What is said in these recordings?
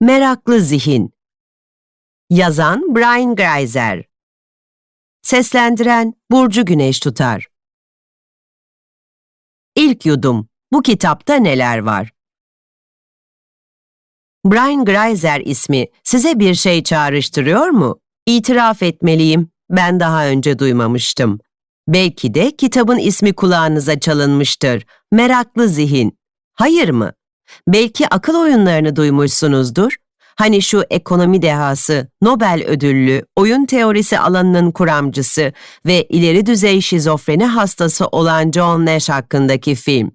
Meraklı Zihin Yazan Brian Greiser Seslendiren Burcu Güneş Tutar İlk Yudum Bu kitapta neler var? Brian Greiser ismi size bir şey çağrıştırıyor mu? İtiraf etmeliyim, ben daha önce duymamıştım. Belki de kitabın ismi kulağınıza çalınmıştır. Meraklı Zihin. Hayır mı? Belki akıl oyunlarını duymuşsunuzdur. Hani şu ekonomi dehası, Nobel ödüllü, oyun teorisi alanının kuramcısı ve ileri düzey şizofreni hastası olan John Nash hakkındaki film.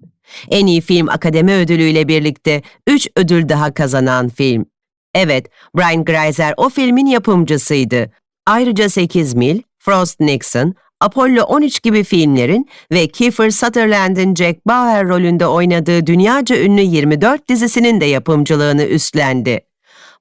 En iyi film akademi ödülüyle birlikte 3 ödül daha kazanan film. Evet, Brian Greiser o filmin yapımcısıydı. Ayrıca 8 Mil, Frost Nixon, Apollo 13 gibi filmlerin ve Kiefer Sutherland'in Jack Bauer rolünde oynadığı dünyaca ünlü 24 dizisinin de yapımcılığını üstlendi.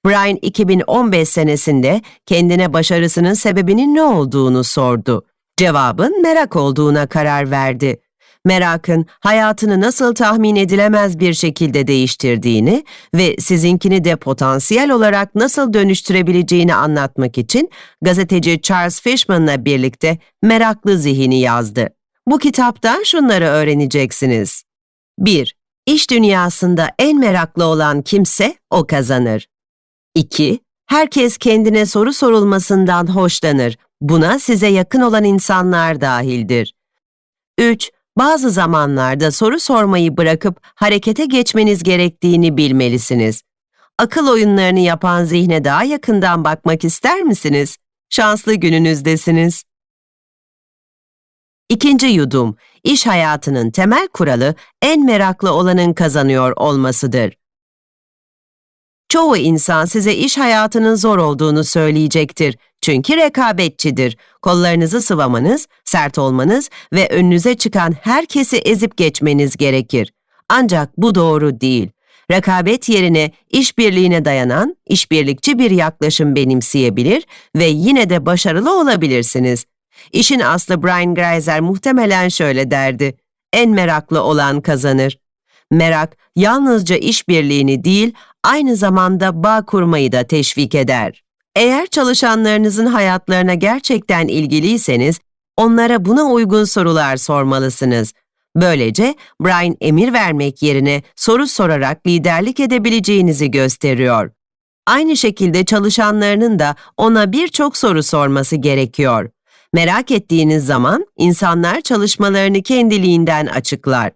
Brian 2015 senesinde kendine başarısının sebebinin ne olduğunu sordu. Cevabın merak olduğuna karar verdi merakın hayatını nasıl tahmin edilemez bir şekilde değiştirdiğini ve sizinkini de potansiyel olarak nasıl dönüştürebileceğini anlatmak için gazeteci Charles Fishman'la birlikte Meraklı Zihini yazdı. Bu kitaptan şunları öğreneceksiniz. 1. İş dünyasında en meraklı olan kimse o kazanır. 2. Herkes kendine soru sorulmasından hoşlanır. Buna size yakın olan insanlar dahildir. 3 bazı zamanlarda soru sormayı bırakıp harekete geçmeniz gerektiğini bilmelisiniz. Akıl oyunlarını yapan zihne daha yakından bakmak ister misiniz? Şanslı gününüzdesiniz. İkinci yudum, iş hayatının temel kuralı en meraklı olanın kazanıyor olmasıdır. Çoğu insan size iş hayatının zor olduğunu söyleyecektir. Çünkü rekabetçidir. Kollarınızı sıvamanız, sert olmanız ve önünüze çıkan herkesi ezip geçmeniz gerekir. Ancak bu doğru değil. Rekabet yerine işbirliğine dayanan, işbirlikçi bir yaklaşım benimseyebilir ve yine de başarılı olabilirsiniz. İşin aslı Brian Greiser muhtemelen şöyle derdi. En meraklı olan kazanır. Merak yalnızca işbirliğini değil, aynı zamanda bağ kurmayı da teşvik eder. Eğer çalışanlarınızın hayatlarına gerçekten ilgiliyseniz, onlara buna uygun sorular sormalısınız. Böylece Brian emir vermek yerine soru sorarak liderlik edebileceğinizi gösteriyor. Aynı şekilde çalışanlarının da ona birçok soru sorması gerekiyor. Merak ettiğiniz zaman insanlar çalışmalarını kendiliğinden açıklar.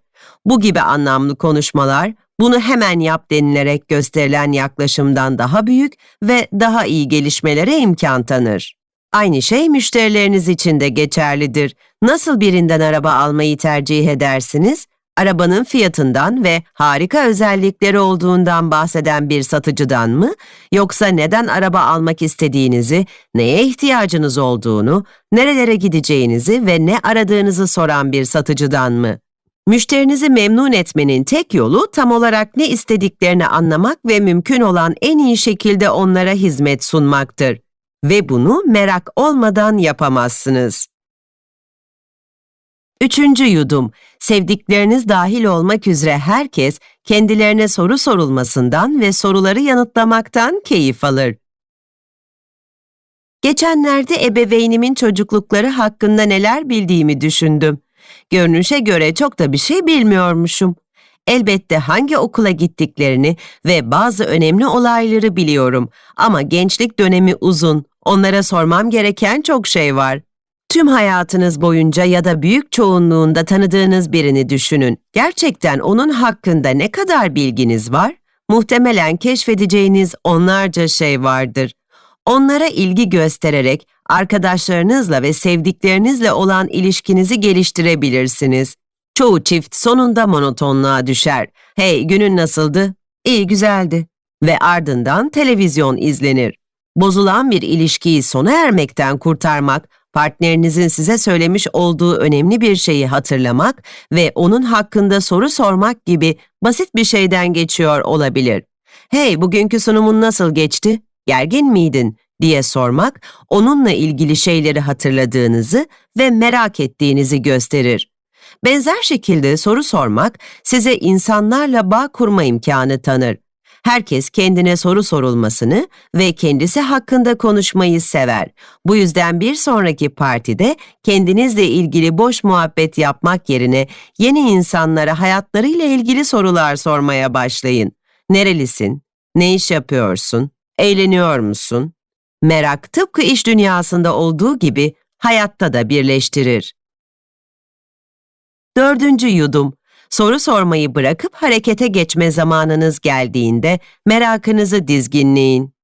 Bu gibi anlamlı konuşmalar bunu hemen yap denilerek gösterilen yaklaşımdan daha büyük ve daha iyi gelişmelere imkan tanır. Aynı şey müşterileriniz için de geçerlidir. Nasıl birinden araba almayı tercih edersiniz? Arabanın fiyatından ve harika özellikleri olduğundan bahseden bir satıcıdan mı? Yoksa neden araba almak istediğinizi, neye ihtiyacınız olduğunu, nerelere gideceğinizi ve ne aradığınızı soran bir satıcıdan mı? Müşterinizi memnun etmenin tek yolu tam olarak ne istediklerini anlamak ve mümkün olan en iyi şekilde onlara hizmet sunmaktır. Ve bunu merak olmadan yapamazsınız. Üçüncü yudum, sevdikleriniz dahil olmak üzere herkes kendilerine soru sorulmasından ve soruları yanıtlamaktan keyif alır. Geçenlerde ebeveynimin çocuklukları hakkında neler bildiğimi düşündüm. Görünüşe göre çok da bir şey bilmiyormuşum. Elbette hangi okula gittiklerini ve bazı önemli olayları biliyorum ama gençlik dönemi uzun. Onlara sormam gereken çok şey var. Tüm hayatınız boyunca ya da büyük çoğunluğunda tanıdığınız birini düşünün. Gerçekten onun hakkında ne kadar bilginiz var? Muhtemelen keşfedeceğiniz onlarca şey vardır. Onlara ilgi göstererek arkadaşlarınızla ve sevdiklerinizle olan ilişkinizi geliştirebilirsiniz. Çoğu çift sonunda monotonluğa düşer. Hey günün nasıldı? İyi güzeldi. Ve ardından televizyon izlenir. Bozulan bir ilişkiyi sona ermekten kurtarmak, partnerinizin size söylemiş olduğu önemli bir şeyi hatırlamak ve onun hakkında soru sormak gibi basit bir şeyden geçiyor olabilir. Hey bugünkü sunumun nasıl geçti? Gergin miydin? diye sormak, onunla ilgili şeyleri hatırladığınızı ve merak ettiğinizi gösterir. Benzer şekilde soru sormak size insanlarla bağ kurma imkanı tanır. Herkes kendine soru sorulmasını ve kendisi hakkında konuşmayı sever. Bu yüzden bir sonraki partide kendinizle ilgili boş muhabbet yapmak yerine yeni insanlara hayatlarıyla ilgili sorular sormaya başlayın. Nerelisin? Ne iş yapıyorsun? Eğleniyor musun? Merak tıpkı iş dünyasında olduğu gibi hayatta da birleştirir. Dördüncü yudum. Soru sormayı bırakıp harekete geçme zamanınız geldiğinde merakınızı dizginleyin.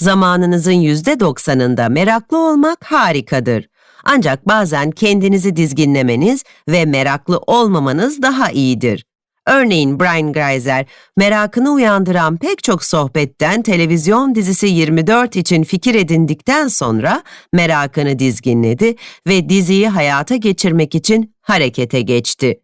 Zamanınızın yüzde doksanında meraklı olmak harikadır. Ancak bazen kendinizi dizginlemeniz ve meraklı olmamanız daha iyidir. Örneğin Brian Greiser, merakını uyandıran pek çok sohbetten televizyon dizisi 24 için fikir edindikten sonra merakını dizginledi ve diziyi hayata geçirmek için harekete geçti.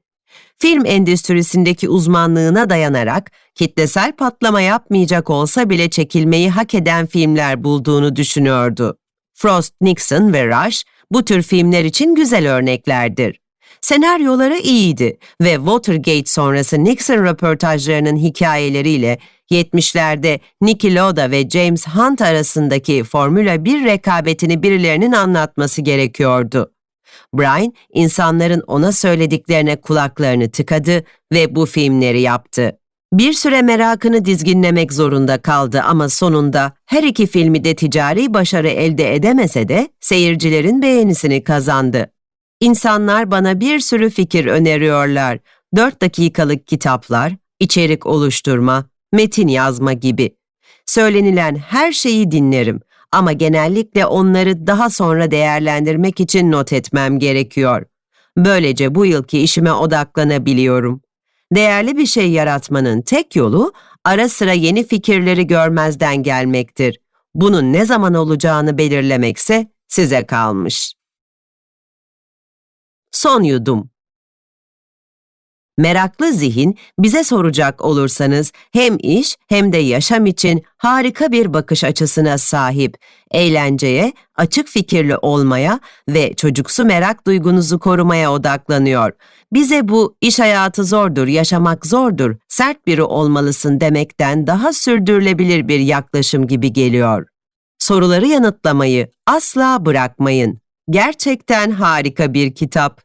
Film endüstrisindeki uzmanlığına dayanarak kitlesel patlama yapmayacak olsa bile çekilmeyi hak eden filmler bulduğunu düşünüyordu. Frost, Nixon ve Rush bu tür filmler için güzel örneklerdir. Senaryoları iyiydi ve Watergate sonrası Nixon röportajlarının hikayeleriyle 70'lerde Niki Lauda ve James Hunt arasındaki Formula 1 rekabetini birilerinin anlatması gerekiyordu. Brian, insanların ona söylediklerine kulaklarını tıkadı ve bu filmleri yaptı. Bir süre merakını dizginlemek zorunda kaldı ama sonunda her iki filmi de ticari başarı elde edemese de seyircilerin beğenisini kazandı. İnsanlar bana bir sürü fikir öneriyorlar. 4 dakikalık kitaplar, içerik oluşturma, metin yazma gibi. Söylenilen her şeyi dinlerim ama genellikle onları daha sonra değerlendirmek için not etmem gerekiyor. Böylece bu yılki işime odaklanabiliyorum. Değerli bir şey yaratmanın tek yolu ara sıra yeni fikirleri görmezden gelmektir. Bunun ne zaman olacağını belirlemekse size kalmış. Son yudum. Meraklı zihin bize soracak olursanız hem iş hem de yaşam için harika bir bakış açısına sahip. Eğlenceye, açık fikirli olmaya ve çocuksu merak duygunuzu korumaya odaklanıyor. Bize bu iş hayatı zordur, yaşamak zordur, sert biri olmalısın demekten daha sürdürülebilir bir yaklaşım gibi geliyor. Soruları yanıtlamayı asla bırakmayın. Gerçekten harika bir kitap.